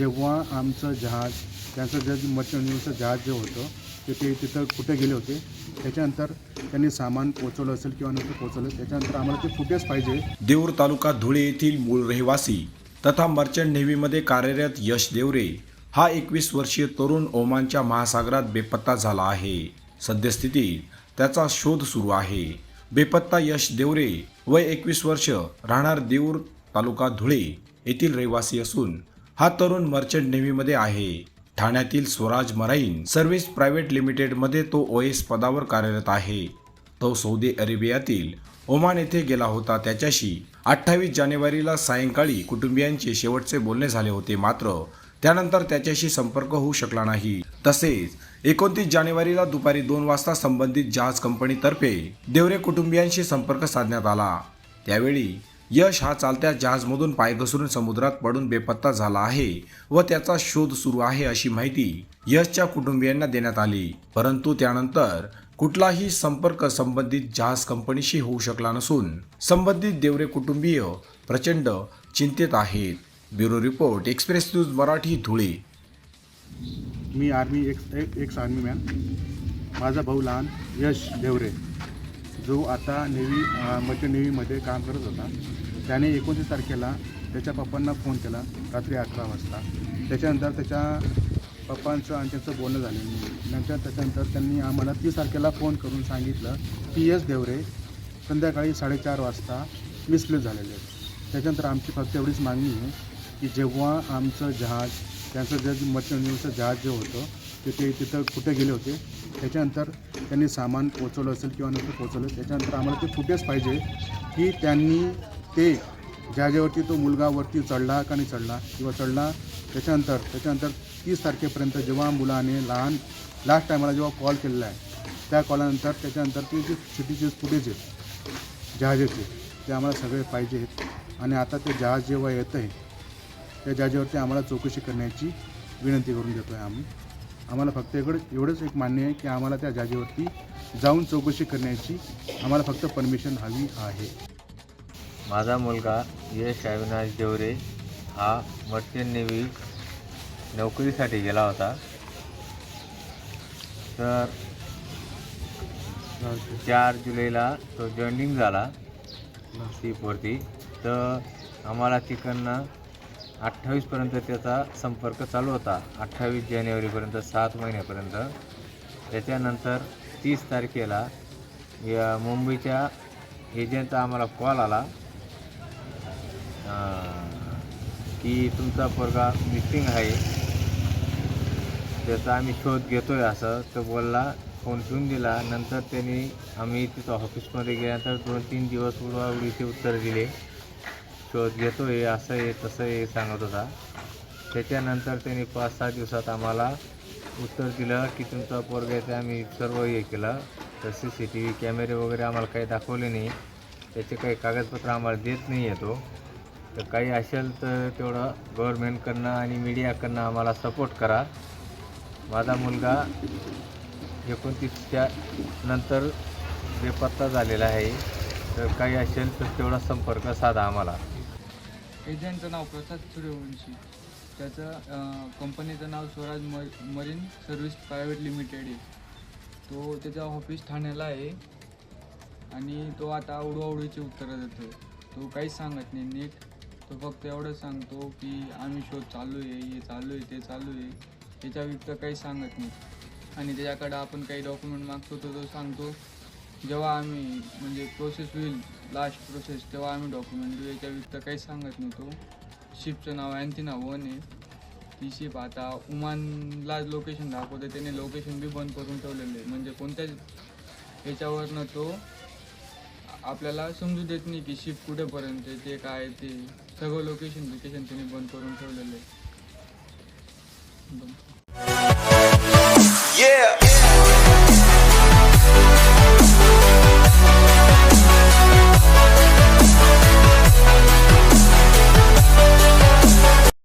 जेव्हा आमचं जहाज त्यांचं जे मच्छीचं जहाज जे होतं ते ते तिथं कुठे गेले होते त्याच्यानंतर त्यांनी सामान पोचवलं असेल किंवा नंतर पोचवलं त्याच्यानंतर आम्हाला ते फुटेज पाहिजे. देऊर तालुका धुळे येथील मूळ रहिवासी तथा मर्चंट नेव्हीमध्ये कार्यरत यश देवरे हा एकवीस वर्षीय तरुण ओमानच्या महासागरात बेपत्ता झाला आहे. सद्यस्थितीत त्याचा शोध सुरू आहे. बेपत्ता यश देवरे वय एकवीस वर्ष राहणार देऊर तालुका धुळे येथील रहिवासी असून हा तरुण मर्चंट नेव्हीमध्ये आहे. ठाण्यातील स्वराज मराईन सर्व्हिस प्रायव्हेट लिमिटेडमध्ये तो ओ एस पदावर कार्यरत आहे. तो सौदी अरेबियातील ओमान येथे गेला होता. त्याच्याशी अठ्ठावीस जानेवारीला सायंकाळी कुटुंबियांचे शेवटचे बोलणे झाले होते. मात्र त्यानंतर त्याच्याशी संपर्क होऊ शकला नाही. तसेच एकोणतीस जानेवारीला दुपारी दोन वाजता संबंधित जहाज कंपनीतर्फे देवरे कुटुंबियांशी संपर्क साधण्यात आला. त्यावेळी यश हा चालत्या जहाजमधून पाय घसरून समुद्रात पडून बेपत्ता झाला आहे व त्याचा शोध सुरू आहे अशी माहिती यशच्या कुटुंबियांना देण्यात आली. परंतु त्यानंतर कुठलाही संपर्क संबंधित जहाज कंपनीशी होऊ शकला नसून संबंधित देवरे कुटुंबीय प्रचंड चिंतेत आहेत. Bureau report express news Marathi Dhule. मी army ex ex army man. माझा भाऊ लहान यश देवरे. जो आता नेव्ही मध्य नेव्हीमध्ये काम करत होता त्याने एकोणतीस तारखेला त्याच्या पप्पांना फोन केला रात्री अकरा वाजता. त्याच्यानंतर त्याच्या पप्पांचं आणि त्यांचं बोलणं झालं. नंतर त्याच्यानंतर त्यांनी आम्हाला तीस तारखेला फोन करून सांगितलं पी एस देवरे संध्याकाळी साडेचार वाजता मिसप्लेस झालेले आहेत. त्याच्यानंतर आमची फक्त एवढीच मागणी आहे की जेव्हा आमचं जहाज त्यांचं जे मच्छीचं जहाज जे होतं ते ते तिथं कुठे गेले होते त्याच्यानंतर त्यांनी सामान पोचवलं असेल किंवा नंतर पोचवलं त्याच्यानंतर आम्हाला ते फुटेज पाहिजे की त्यांनी ते जहाजावरती तो मुलगावरती चढला का नाही चढला किंवा चढला त्याच्यानंतर त्याच्यानंतर तीस तारखेपर्यंत जेव्हा मुलाने लहान लास्ट टायमाला जेव्हा कॉल केलेला आहे त्या कॉलानंतर त्याच्यानंतर ते जे सिटीचे फुटेज आहेत जहाजाचे ते आम्हाला सगळे पाहिजे आहेत. आणि आता ते जहाज जेव्हा येतं आहे त्या जहाजावरती आम्हाला चौकशी करण्याची विनंती करून देतो आहे आम्ही. आम्हाला फक्त एवढं एवढंच एक मान्य आहे की आम्हाला त्या जागेवरती जाऊन चौकशी करण्याची आम्हाला फक्त परमिशन हवी आहे. माझा मुलगा यश अविनाश देवरे हा मर्चंट नेव्ही नोकरीसाठी गेला होता. तर चार जुलैला तो जॉईनिंग झाला. सीपवरती तर आम्हाला तिकडनं अठ्ठावीसपर्यंत त्याचा संपर्क चालू होता. अठ्ठावीस जानेवारीपर्यंत सात महिन्यापर्यंत. त्याच्यानंतर तीस तारखेला या मुंबईच्या एजंटचा आम्हाला कॉल आला. की तुमचा पोरगा मिसिंग आहे. त्याचा आम्ही शोध घेतो आहे असं. तो बोलला फोन ठेवून दिला. नंतर त्यांनी आम्ही तिथं ऑफिसमध्ये गेल्यानंतर दोन तीन दिवस उडवाउडीचे उत्तर दिले. शोध घेतो आहे असं आहे तसं आहे सांगत होता. त्याच्यानंतर त्यांनी पाच सहा दिवसात आम्हाला उत्तर दिलं की तुमचा पोरगा आहे ते आम्ही सर्व हे केलं. तर सी सी टी व्ही कॅमेरे वगैरे आम्हाला काही दाखवले नाही. त्याचे काही कागदपत्र आम्हाला देत नाही येतो तर काही असेल तर तेवढं गव्हर्मेंटकडनं आणि मीडियाकडनं आम्हाला सपोर्ट करा. माझा मुलगा एकोणतीसच्या नंतर बेपत्ता झालेला आहे. तर काही असेल तर तेवढा संपर्क साधा आम्हाला. एजंटचं नाव प्रसाद सूर्यवंशी. त्याचं कंपनीचं नाव स्वराज म मरीन सर्व्हिस प्रायव्हेट लिमिटेड आहे. तो त्याचा ऑफिस ठाण्याला आहे आणि तो आता उडवाउडीची उत्तरं देतो तो काहीच सांगत नाही. नीट तो फक्त एवढं सांगतो की आम्ही शोध चालू आहे हे चालू आहे ते चालू आहे. त्याच्या व्यक्त काही सांगत नाही. आणि त्याच्याकडं आपण काही डॉक्युमेंट मागतो तर तो सांगतो जेव्हा आम्ही म्हणजे प्रोसेस होईल लास्ट प्रोसेस तेव्हा आम्ही डॉक्युमेंट याच्या व्यतिरिक्त काही सांगत नव्हतो. शिपचं नाव अँथिना वन आहे. ती शिप आता उमानला लोकेशन दाखवते त्याने लोकेशन बी बंद करून ठेवलेलं आहे. म्हणजे कोणत्याच याच्यावरनं तो आपल्याला समजू देत नाही की शिप कुठेपर्यंत आहे ते काय ते सगळं लोकेशन लोकेशन त्याने बंद करून ठेवलेलं आहे. yeah.